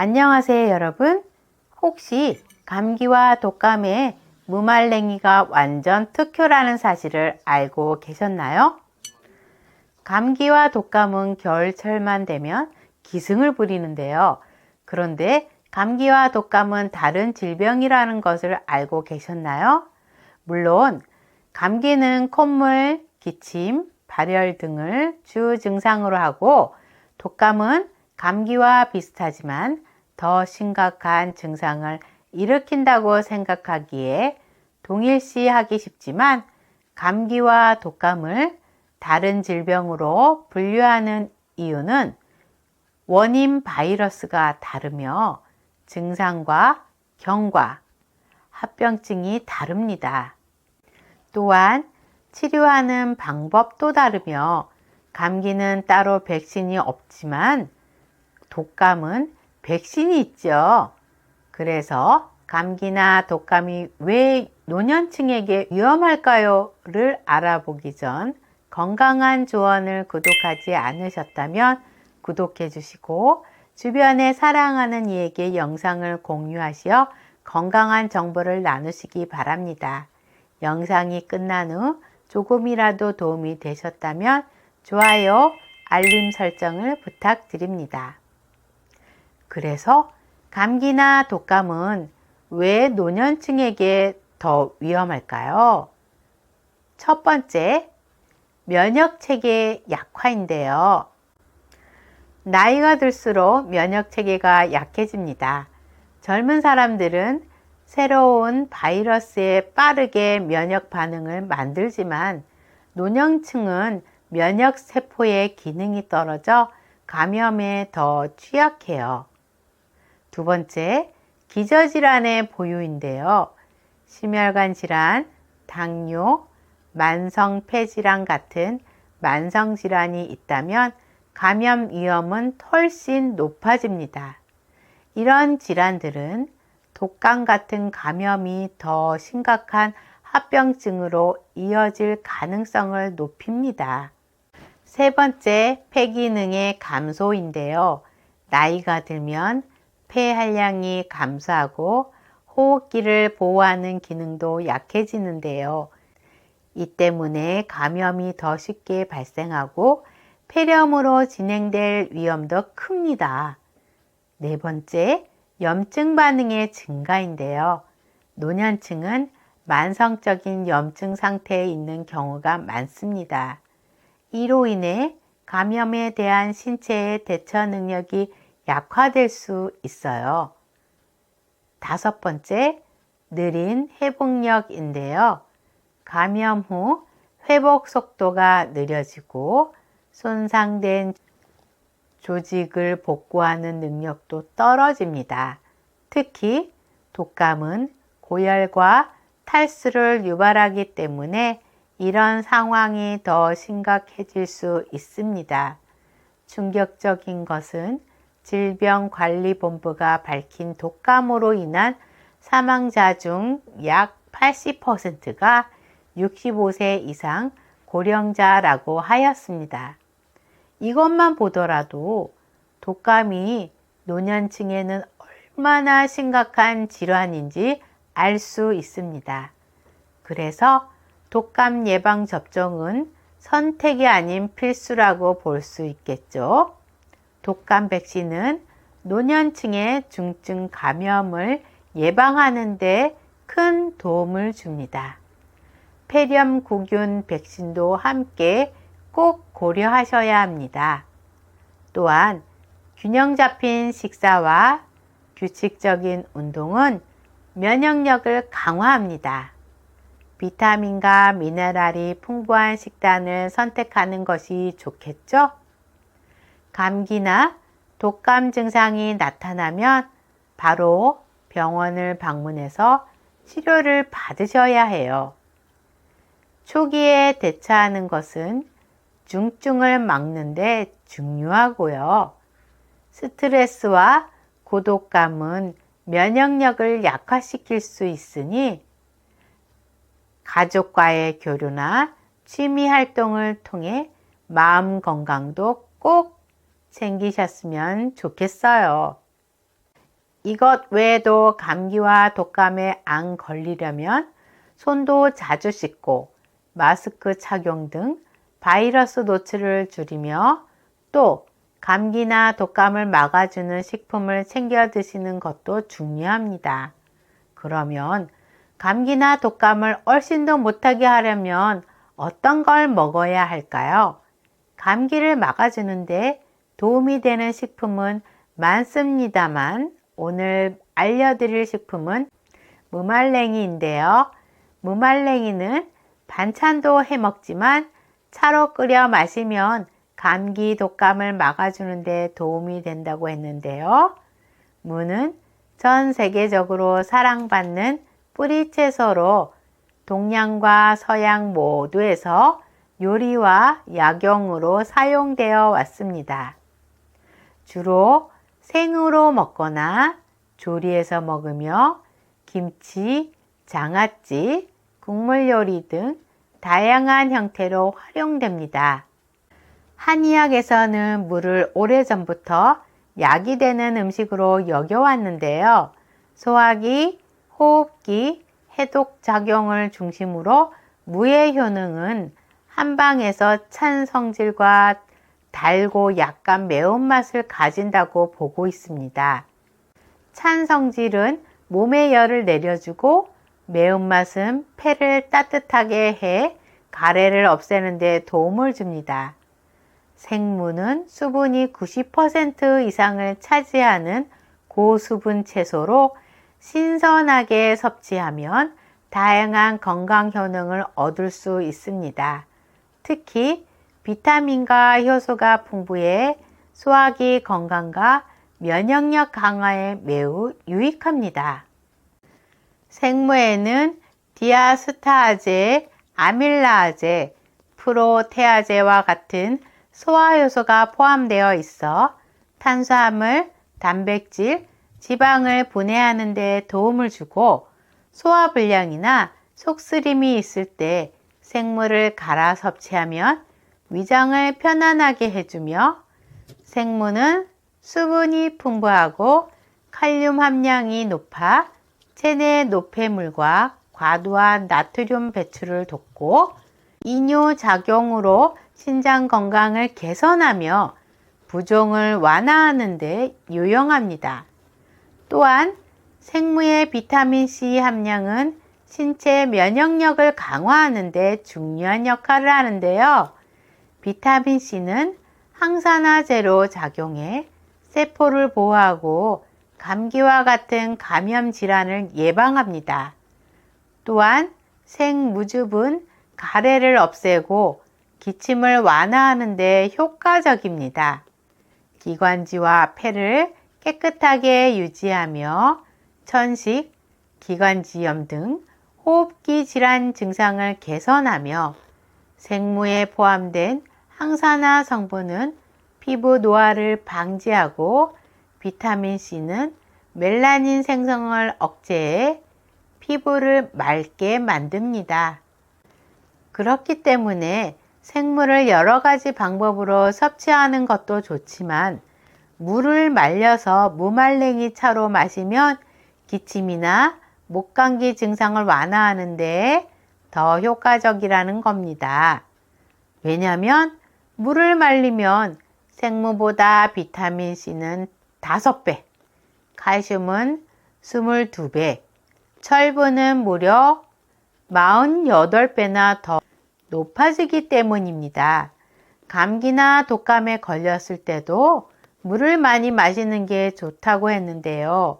안녕하세요, 여러분. 혹시 감기와 독감에 무말랭이가 완전 특효라는 사실을 알고 계셨나요? 감기와 독감은 겨울철만 되면 기승을 부리는데요. 그런데 감기와 독감은 다른 질병이라는 것을 알고 계셨나요? 물론 감기는 콧물, 기침, 발열 등을 주 증상으로 하고 독감은 감기와 비슷하지만 더 심각한 증상을 일으킨다고 생각하기에 동일시 하기 쉽지만 감기와 독감을 다른 질병으로 분류하는 이유는 원인 바이러스가 다르며 증상과 경과, 합병증이 다릅니다. 또한 치료하는 방법도 다르며 감기는 따로 백신이 없지만 독감은 백신이 있죠. 그래서 감기나 독감이 왜 노년층에게 위험할까요?를 알아보기 전 건강한 조언을 구독하지 않으셨다면 구독해 주시고 주변에 사랑하는 이에게 영상을 공유하시어 건강한 정보를 나누시기 바랍니다. 영상이 끝난 후 조금이라도 도움이 되셨다면 좋아요, 알림 설정을 부탁드립니다. 그래서 감기나 독감은 왜 노년층에게 더 위험할까요? 첫 번째, 면역 체계 약화인데요. 나이가 들수록 면역 체계가 약해집니다. 젊은 사람들은 새로운 바이러스에 빠르게 면역 반응을 만들지만 노년층은 면역 세포의 기능이 떨어져 감염에 더 취약해요. 두 번째, 기저질환의 보유인데요. 심혈관 질환, 당뇨, 만성 폐질환 같은 만성 질환이 있다면 감염 위험은 훨씬 높아집니다. 이런 질환들은 독감 같은 감염이 더 심각한 합병증으로 이어질 가능성을 높입니다. 세 번째, 폐 기능의 감소인데요. 나이가 들면 폐 한량이 감소하고 호흡기를 보호하는 기능도 약해지는데요. 이 때문에 감염이 더 쉽게 발생하고 폐렴으로 진행될 위험도 큽니다. 네 번째, 염증 반응의 증가인데요. 노년층은 만성적인 염증 상태에 있는 경우가 많습니다. 이로 인해 감염에 대한 신체의 대처 능력이 약화될 수 있어요. 다섯 번째, 느린 회복력인데요. 감염 후 회복 속도가 느려지고 손상된 조직을 복구하는 능력도 떨어집니다. 특히 독감은 고열과 탈수를 유발하기 때문에 이런 상황이 더 심각해질 수 있습니다. 충격적인 것은 질병관리본부가 밝힌 독감으로 인한 사망자 중 약 80%가 65세 이상 고령자라고 하였습니다. 이것만 보더라도 독감이 노년층에는 얼마나 심각한 질환인지 알 수 있습니다. 그래서 독감 예방 접종은 선택이 아닌 필수라고 볼 수 있겠죠. 독감 백신은 노년층의 중증 감염을 예방하는 데 큰 도움을 줍니다. 폐렴 구균 백신도 함께 꼭 고려하셔야 합니다. 또한 균형 잡힌 식사와 규칙적인 운동은 면역력을 강화합니다. 비타민과 미네랄이 풍부한 식단을 선택하는 것이 좋겠죠? 감기나 독감 증상이 나타나면 바로 병원을 방문해서 치료를 받으셔야 해요. 초기에 대처하는 것은 중증을 막는데 중요하고요. 스트레스와 고독감은 면역력을 약화시킬 수 있으니 가족과의 교류나 취미 활동을 통해 마음 건강도 꼭 챙기셨으면 좋겠어요. 이것 외에도 감기와 독감에 안 걸리려면 손도 자주 씻고 마스크 착용 등 바이러스 노출을 줄이며 또 감기나 독감을 막아주는 식품을 챙겨 드시는 것도 중요합니다. 그러면 감기나 독감을 훨씬 더 못하게 하려면 어떤 걸 먹어야 할까요? 감기를 막아주는데 도움이 되는 식품은 많습니다만 오늘 알려드릴 식품은 무말랭이인데요. 무말랭이는 반찬도 해 먹지만 차로 끓여 마시면 감기, 독감을 막아주는데 도움이 된다고 했는데요. 무는 전 세계적으로 사랑받는 뿌리 채소로 동양과 서양 모두에서 요리와 약용으로 사용되어 왔습니다. 주로 생으로 먹거나 조리해서 먹으며 김치, 장아찌, 국물 요리 등 다양한 형태로 활용됩니다. 한의학에서는 물을 오래전부터 약이 되는 음식으로 여겨왔는데요. 소화기, 호흡기, 해독 작용을 중심으로 무의 효능은 한방에서 찬 성질과 달고 약간 매운맛을 가진다고 보고 있습니다. 찬 성질은 몸의 열을 내려주고 매운맛은 폐를 따뜻하게 해 가래를 없애는 데 도움을 줍니다. 생무는 수분이 90% 이상을 차지하는 고수분 채소로 신선하게 섭취하면 다양한 건강 효능을 얻을 수 있습니다. 특히 비타민과 효소가 풍부해 소화기 건강과 면역력 강화에 매우 유익합니다. 생무에는 디아스타아제, 아밀라아제, 프로테아제와 같은 소화 요소가 포함되어 있어 탄수화물, 단백질, 지방을 분해하는 데 도움을 주고 소화불량이나 속쓰림이 있을 때 생물을 갈아 섭취하면 위장을 편안하게 해주며 생무는 수분이 풍부하고 칼륨 함량이 높아 체내 노폐물과 과도한 나트륨 배출을 돕고 이뇨 작용으로 신장 건강을 개선하며 부종을 완화하는 데 유용합니다. 또한 생무의 비타민C 함량은 신체 면역력을 강화하는 데 중요한 역할을 하는데요. 비타민C는 항산화제로 작용해 세포를 보호하고 감기와 같은 감염 질환을 예방합니다. 또한 생무즙은 가래를 없애고 기침을 완화하는 데 효과적입니다. 기관지와 폐를 깨끗하게 유지하며 천식, 기관지염 등 호흡기 질환 증상을 개선하며 생무에 포함된 항산화 성분은 피부 노화를 방지하고 비타민 C는 멜라닌 생성을 억제해 피부를 맑게 만듭니다. 그렇기 때문에 생물을 여러 가지 방법으로 섭취하는 것도 좋지만 물을 말려서 무말랭이 차로 마시면 기침이나 목감기 증상을 완화하는데 더 효과적이라는 겁니다. 왜냐하면 물을 말리면 생무보다 비타민 C는 5배, 칼슘은 22배, 철분은 무려 48배나 더 높아지기 때문입니다. 감기나 독감에 걸렸을 때도 물을 많이 마시는 게 좋다고 했는데요.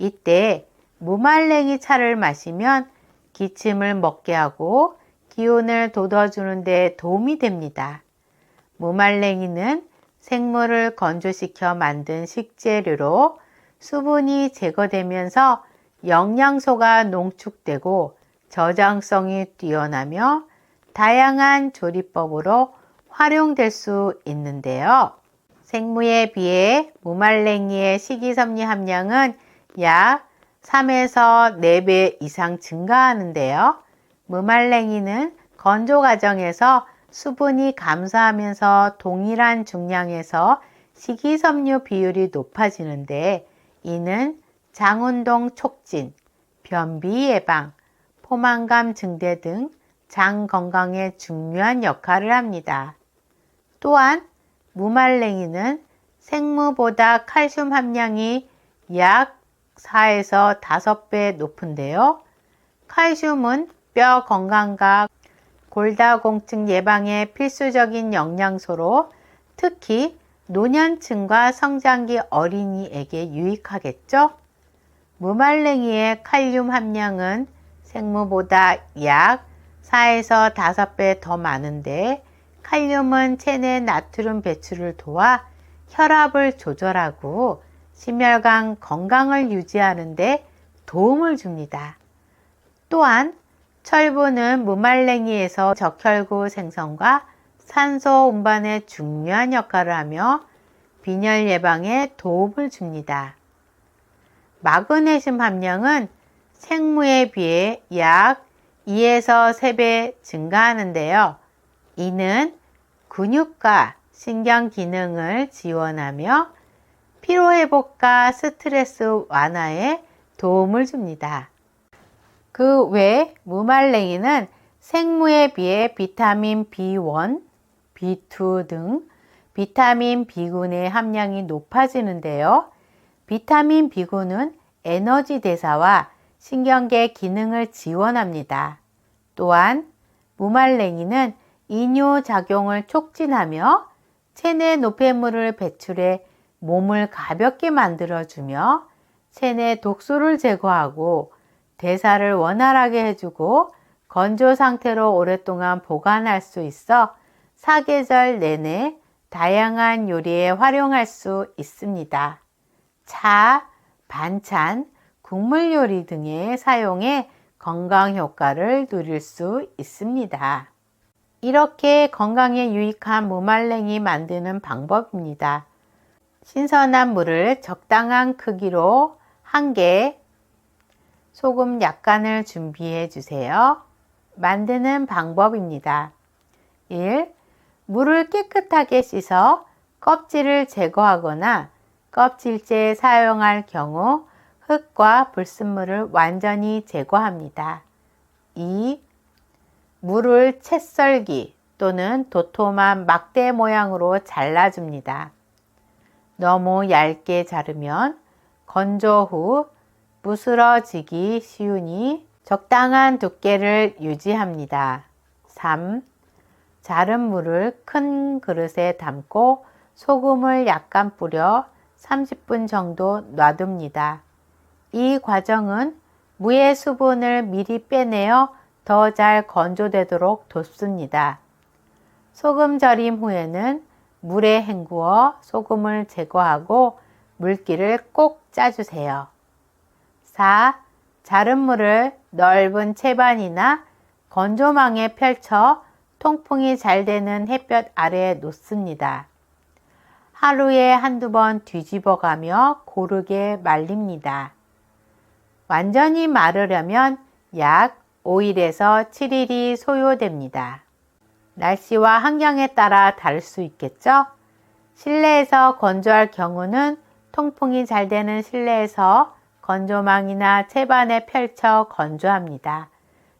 이때 무말랭이 차를 마시면 기침을 먹게 하고 기운을 돋워주는 데 도움이 됩니다. 무말랭이는 생물을 건조시켜 만든 식재료로 수분이 제거되면서 영양소가 농축되고 저장성이 뛰어나며 다양한 조리법으로 활용될 수 있는데요. 생무에 비해 무말랭이의 식이섬유 함량은 약 3에서 4배 이상 증가하는데요. 무말랭이는 건조 과정에서 수분이 감소하면서 동일한 중량에서 식이섬유 비율이 높아지는데 이는 장운동 촉진, 변비 예방, 포만감 증대 등 장 건강에 중요한 역할을 합니다. 또한 무말랭이는 생무보다 칼슘 함량이 약 4에서 5배 높은데요. 칼슘은 뼈 건강과 골다공증 예방에 필수적인 영양소로 특히 노년층과 성장기 어린이에게 유익하겠죠? 무말랭이의 칼륨 함량은 생무보다 약 4에서 5배 더 많은데 칼륨은 체내 나트륨 배출을 도와 혈압을 조절하고 심혈관 건강을 유지하는데 도움을 줍니다. 또한 철분은 무말랭이에서 적혈구 생성과 산소 운반에 중요한 역할을 하며 빈혈 예방에 도움을 줍니다. 마그네슘 함량은 생무에 비해 약 2에서 3배 증가하는데요. 이는 근육과 신경 기능을 지원하며 피로회복과 스트레스 완화에 도움을 줍니다. 그 외 무말랭이는 생무에 비해 비타민 B1, B2 등 비타민 B군의 함량이 높아지는데요. 비타민 B군은 에너지 대사와 신경계 기능을 지원합니다. 또한 무말랭이는 이뇨 작용을 촉진하며 체내 노폐물을 배출해 몸을 가볍게 만들어주며 체내 독소를 제거하고 대사를 원활하게 해주고 건조 상태로 오랫동안 보관할 수 있어 사계절 내내 다양한 요리에 활용할 수 있습니다. 차, 반찬, 국물 요리 등에 사용해 건강 효과를 누릴 수 있습니다. 이렇게 건강에 유익한 무말랭이 만드는 방법입니다. 신선한 물을 적당한 크기로 한 개, 소금 약간을 준비해 주세요. 만드는 방법입니다. 1. 물을 깨끗하게 씻어 껍질을 제거하거나 껍질째 사용할 경우 흙과 불순물을 완전히 제거합니다. 2. 물을 채썰기 또는 도톰한 막대 모양으로 잘라줍니다. 너무 얇게 자르면 건조 후 부스러지기 쉬우니 적당한 두께를 유지합니다. 3. 자른 물을 큰 그릇에 담고 소금을 약간 뿌려 30분 정도 놔둡니다. 이 과정은 무의 수분을 미리 빼내어 더 잘 건조되도록 돕습니다. 소금 절임 후에는 물에 헹구어 소금을 제거하고 물기를 꼭 짜주세요. 4. 자른 물을 넓은 채반이나 건조망에 펼쳐 통풍이 잘 되는 햇볕 아래에 놓습니다. 하루에 한두 번 뒤집어 가며 고르게 말립니다. 완전히 마르려면 약 5일에서 7일이 소요됩니다. 날씨와 환경에 따라 다를 수 있겠죠? 실내에서 건조할 경우는 통풍이 잘 되는 실내에서 건조망이나 채반에 펼쳐 건조합니다.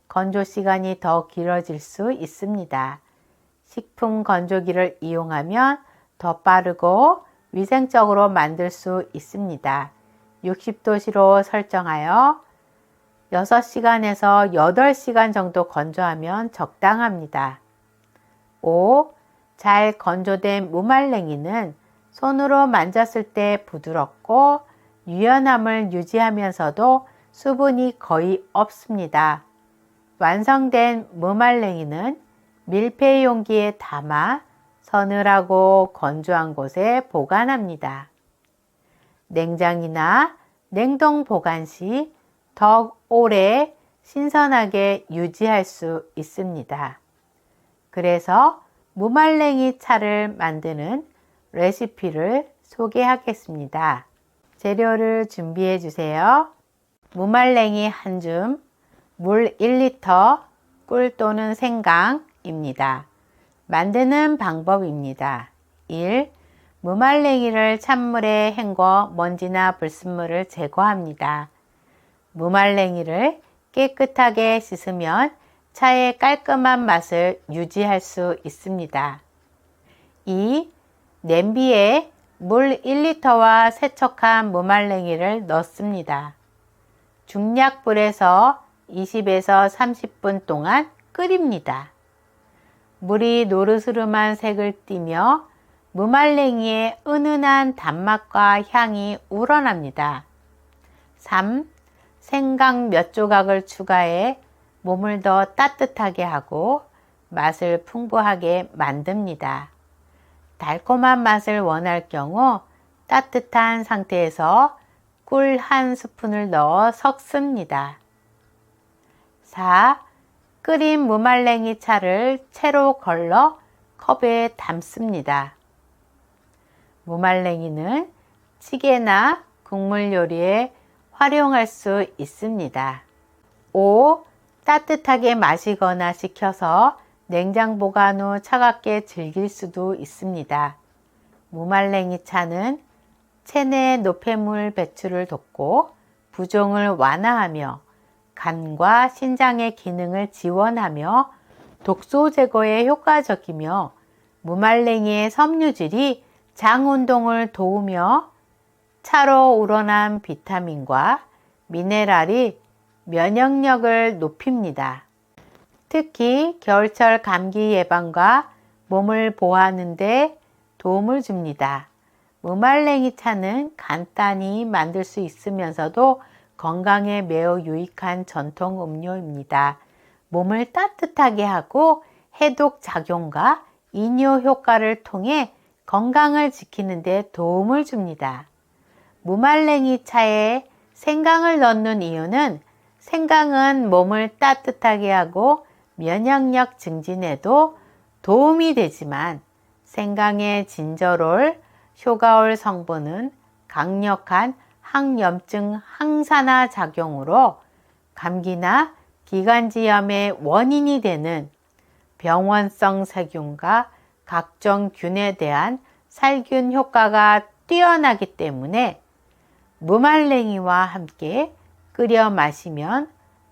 건조 시간이 더 길어질 수 있습니다. 식품 건조기를 이용하면 더 빠르고 위생적으로 만들 수 있습니다. 60도씨로 설정하여 6시간에서 8시간 정도 건조하면 적당합니다. 5. 잘 건조된 무말랭이는 손으로 만졌을 때 부드럽고 유연함을 유지하면서도 수분이 거의 없습니다. 완성된 무말랭이는 밀폐 용기에 담아 서늘하고 건조한 곳에 보관합니다. 냉장이나 냉동 보관 시 더욱 오래 신선하게 유지할 수 있습니다. 그래서 무말랭이 차를 만드는 레시피를 소개하겠습니다. 재료를 준비해 주세요. 무말랭이 한 줌, 물 1리터, 꿀 또는 생강입니다. 만드는 방법입니다. 1. 무말랭이를 찬물에 헹궈 먼지나 불순물을 제거합니다. 무말랭이를 깨끗하게 씻으면 차의 깔끔한 맛을 유지할 수 있습니다. 2. 냄비에 물 1리터와 세척한 무말랭이를 넣습니다. 중약불에서 20에서 30분 동안 끓입니다. 물이 노르스름한 색을 띠며 무말랭이의 은은한 단맛과 향이 우러납니다. 3. 생강 몇 조각을 추가해 몸을 더 따뜻하게 하고 맛을 풍부하게 만듭니다. 달콤한 맛을 원할 경우 따뜻한 상태에서 꿀 한 스푼을 넣어 섞습니다. 4. 끓인 무말랭이 차를 채로 걸러 컵에 담습니다. 무말랭이는 찌개나 국물 요리에 활용할 수 있습니다. 5. 따뜻하게 마시거나 식혀서 냉장 보관 후 차갑게 즐길 수도 있습니다. 무말랭이 차는 체내 노폐물 배출을 돕고 부종을 완화하며 간과 신장의 기능을 지원하며 독소 제거에 효과적이며 무말랭이의 섬유질이 장 운동을 도우며 차로 우러난 비타민과 미네랄이 면역력을 높입니다. 특히 겨울철 감기 예방과 몸을 보호하는 데 도움을 줍니다. 무말랭이 차는 간단히 만들 수 있으면서도 건강에 매우 유익한 전통 음료입니다. 몸을 따뜻하게 하고 해독 작용과 이뇨 효과를 통해 건강을 지키는 데 도움을 줍니다. 무말랭이 차에 생강을 넣는 이유는 생강은 몸을 따뜻하게 하고 면역력 증진에도 도움이 되지만 생강의 진저롤, 효가올 성분은 강력한 항염증 항산화 작용으로 감기나 기관지염의 원인이 되는 병원성 세균과 각종 균에 대한 살균 효과가 뛰어나기 때문에 무말랭이와 함께 끓여 마시면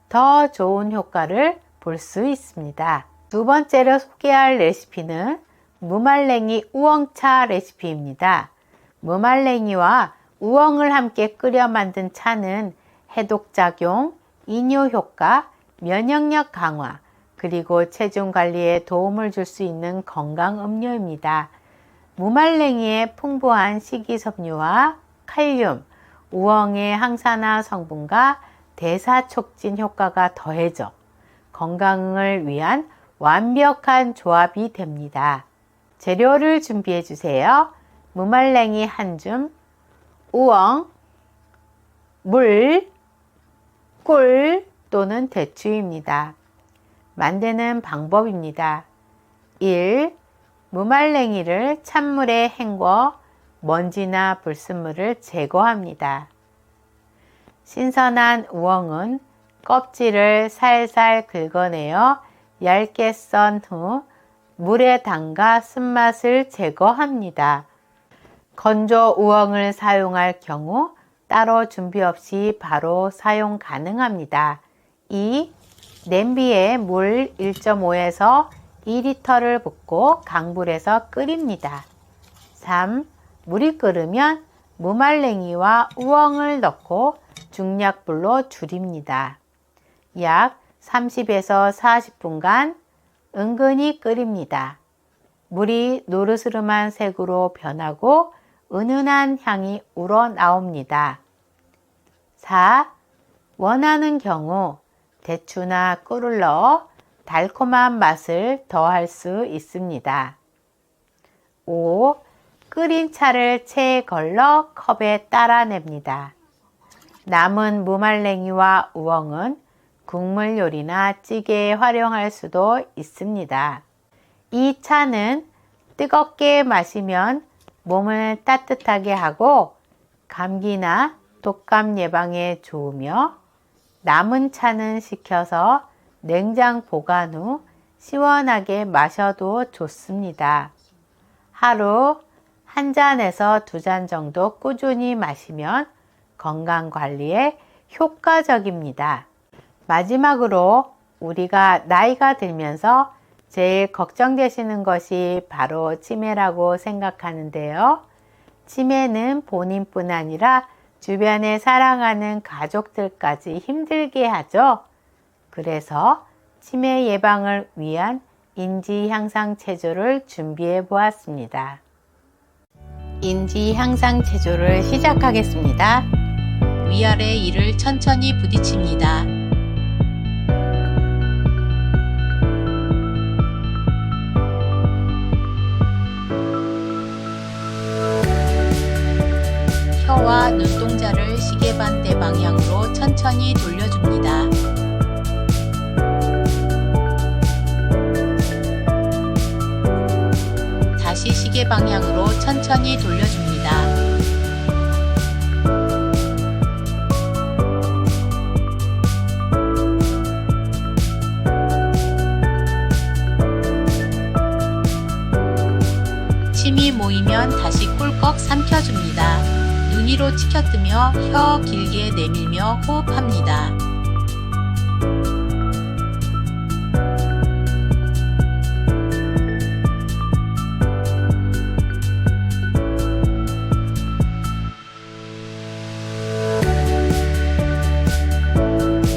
더 좋은 효과를 볼 수 있습니다. 두 번째로 소개할 레시피는 무말랭이 우엉차 레시피입니다. 무말랭이와 우엉을 함께 끓여 만든 차는 해독작용, 이뇨 효과, 면역력 강화, 그리고 체중 관리에 도움을 줄 수 있는 건강 음료입니다. 무말랭이의 풍부한 식이섬유와 칼륨, 우엉의 항산화 성분과 대사 촉진 효과가 더해져 건강을 위한 완벽한 조합이 됩니다. 재료를 준비해 주세요. 무말랭이 한 줌, 우엉, 물, 꿀 또는 대추입니다. 만드는 방법입니다. 1. 무말랭이를 찬물에 헹궈 먼지나 불순물을 제거합니다. 신선한 우엉은 껍질을 살살 긁어내어 얇게 썬 후 물에 담가 쓴맛을 제거합니다. 건조 우엉을 사용할 경우 따로 준비 없이 바로 사용 가능합니다. 2. 냄비에 물 1.5에서 2리터를 붓고 강불에서 끓입니다. 3. 물이 끓으면 무말랭이와 우엉을 넣고 중약불로 줄입니다. 약 30에서 40분간 은근히 끓입니다. 물이 노르스름한 색으로 변하고 은은한 향이 우러나옵니다. 4. 원하는 경우 대추나 꿀을 넣어 달콤한 맛을 더할 수 있습니다. 5. 끓인 차를 체에 걸러 컵에 따라냅니다. 남은 무말랭이와 우엉은 국물 요리나 찌개에 활용할 수도 있습니다. 이 차는 뜨겁게 마시면 몸을 따뜻하게 하고 감기나 독감 예방에 좋으며 남은 차는 식혀서 냉장 보관 후 시원하게 마셔도 좋습니다. 하루 한 잔에서 두 잔 정도 꾸준히 마시면 건강 관리에 효과적입니다. 마지막으로 우리가 나이가 들면서 제일 걱정되시는 것이 바로 치매라고 생각하는데요. 치매는 본인뿐 아니라 주변에 사랑하는 가족들까지 힘들게 하죠. 그래서 치매 예방을 위한 인지 향상 체조를 준비해 보았습니다. 인지 향상 체조를 시작하겠습니다. 위아래 이를 천천히 부딪힙니다. 천천히 돌려줍니다. 다시 시계 방향으로 천천히 돌려줍니다. 눈 위로 치켜뜨며 혀 길게 내밀며 호흡합니다.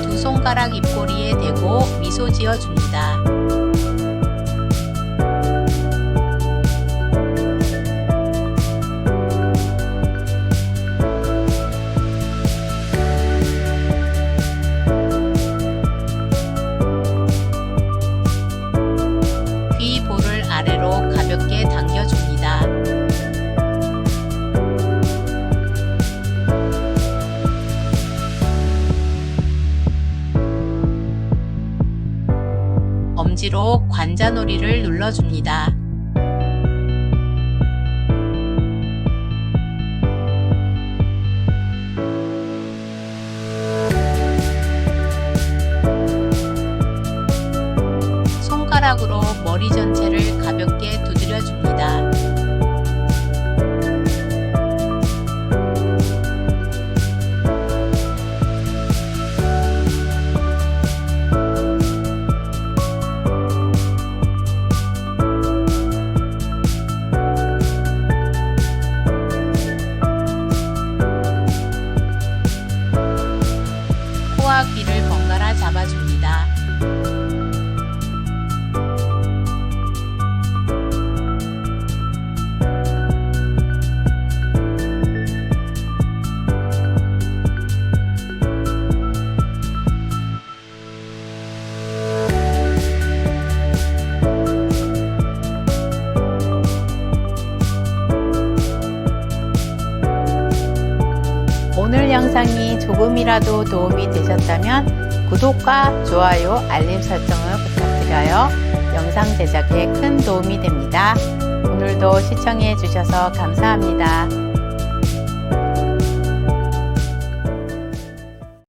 두 손가락 입꼬리에 대고 미소 지어줍니다. 엄지로 관자놀이를 눌러줍니다. 도움이 되셨다면 구독과 좋아요, 알림 설정을 부탁드려요. 영상 제작에 큰 도움이 됩니다. 오늘도 시청해 주셔서 감사합니다.